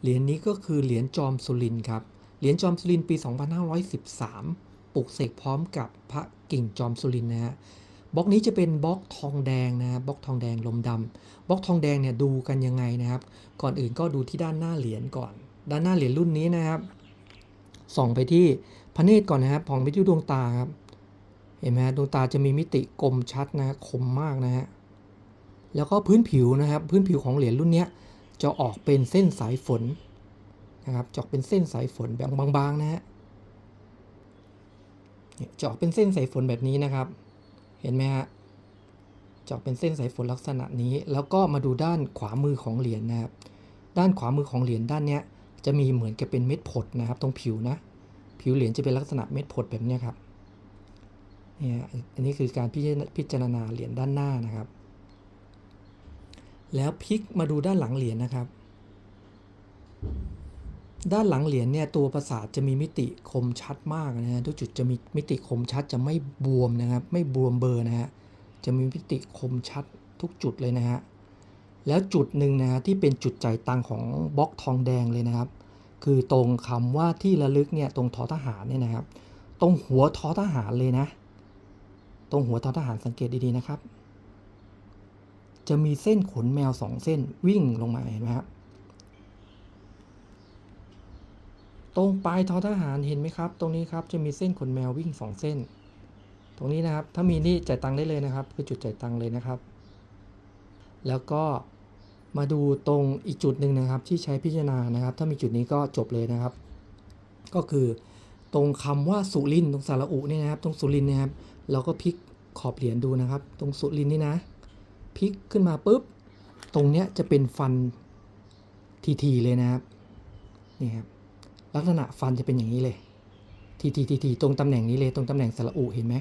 เหรียญนี้ก็คือเหรียญจอมสุรินครับ เหรียญจอมสุรินปี 2513 ปลุกเสกพร้อมกับพระกิ่งจอมสุรินนะฮะ บล็อกนี้จะเป็นบล็อกทองแดงนะบล็อกทองแดงลมดำบล็อกทองแดงเนี่ยดูกันยังไงนะครับ ก่อนอื่นก็ดูที่ด้านหน้าเหรียญก่อน ด้านหน้าเหรียญรุ่นนี้นะครับ ส่องไปที่พระเนตรก่อนนะครับมองไปที่ดวงตาครับ เห็นไหมดวงตาจะมีมิติกลมชัดนะคมมากนะฮะ แล้วก็พื้นผิวนะครับ พื้นผิวของเหรียญรุ่นเนี้ย จะออกเป็นเส้นสายฝนนะครับจะออกเป็นเส้นสายฝนแบบบางๆนะฮะจะออกเป็นเส้นสายฝนแบบนี้นะครับ เห็นไหมฮะจะออกเป็นเส้นสายฝนลักษณะนี้ แล้วก็มาดูด้านขวามือของเหรียญนะครับ ด้านขวามือของเหรียญด้านเนี้ยจะมีเหมือนกับเป็นเม็ดผดนะครับ ตรงผิวนะ ผิวเหรียญจะเป็นลักษณะเม็ดผดแบบนี้ครับเนี่ยอันนี้คือการพิจารณาพิจารณาเหรียญด้านหน้านะครับ แล้วพลิกมาดูด้านหลังเหรียญนะครับ ด้านหลังเหรียญเนี่ยตัวประสาทจะมีมิติคมชัดมากนะฮะทุกจุดจะมีมิติคมชัดจะไม่บวมนะครับ ไม่บวมเบอร์นะฮะจะมีมิติคมชัดทุกจุดเลยนะฮะแล้วจุดหนึ่งนะฮะที่เป็นจุดใจตังของบล็อกทองแดงเลยนะครับ คือตรงคำว่าที่ระลึกเนี่ยตรงทอทหารเนี่ยนะครับ ตรงหัวทอทหารเลยนะ ตรงหัวทอทหารสังเกตดีๆนะครับ จะมีเส้นขนแมวสองเส้นวิ่งลงมาเห็นไหมครับตรงปลายทอทหารเห็นไหมครับ ตรงนี้ครับจะมีเส้นขนแมววิ่งสองเส้น ตรงนี้นะครับ ถ้ามีนี่จ่ายตังค์ได้เลยนะครับ คือจุดจ่ายตังค์เลยนะครับ แล้วก็มาดูตรงอีกจุดหนึ่งนะครับ ที่ใช้พิจารณานะครับ ถ้ามีจุดนี้ก็จบเลยนะครับ ก็คือตรงคำว่าสุรินตรงสาระอุเนี่ยนะครับ ตรงสุรินนะครับ เราก็พลิกขอบเหรียญดูนะครับ ตรงสุรินนี่นะ พลิกขึ้นมาปุ๊บ ตรงเนี้ยจะเป็นฟันทีๆเลยนะครับ นี่ครับ ลักษณะฟันจะเป็นอย่างนี้เลย ทีทีทีทีตรงตำแหน่งนี้เลย ตรงตำแหน่งสระอุเห็นไหม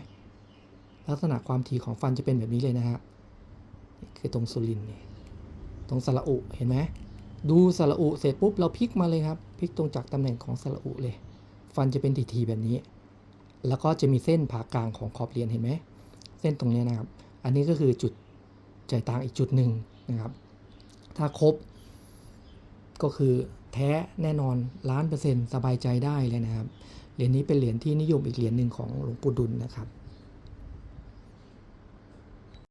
ลักษณะความถี่ของฟันจะเป็นแบบนี้เลยนะครับนี่คือตรงสุรินนี่ตรงสระอุเห็นไหม ดูสระอุเสร็จปุ๊บเราพลิกมาเลยครับ พลิกตรงจากตำแหน่งของสระอุเลย ฟันจะเป็นทีทีแบบนี้ แล้วก็จะมีเส้นผ่ากลางของขอบเรียญเห็นไหม เส้นตรงเนี้ยนะครับ อันนี้ก็คือจุด จ่ายตังค์อีกจุดหนึ่งนะครับ ถ้าครบ ก็คือแท้แน่นอนล้านเปอร์เซ็นต์สบายใจได้เลยนะครับ เหรียญนี้เป็นเหรียญที่นิยมอีกเหรียญหนึ่งของหลวงปู่ดุลนะครับ